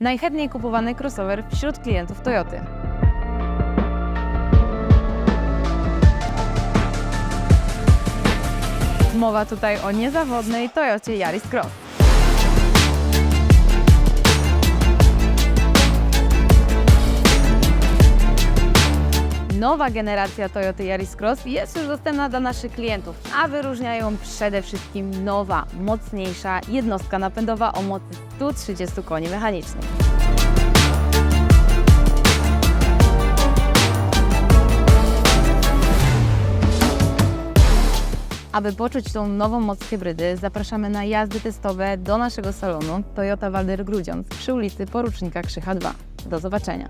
Najchętniej kupowany crossover wśród klientów Toyoty. Mowa tutaj o niezawodnej Toyocie Yaris Cross. Nowa generacja Toyota Yaris Cross jest już dostępna dla naszych klientów, a wyróżnia ją przede wszystkim nowa, mocniejsza jednostka napędowa o mocy 130 koni mechanicznych. Aby poczuć tą nową moc hybrydy, zapraszamy na jazdy testowe do naszego salonu Toyota Walder Grudziądz przy ulicy Porucznika Krzycha 2. Do zobaczenia.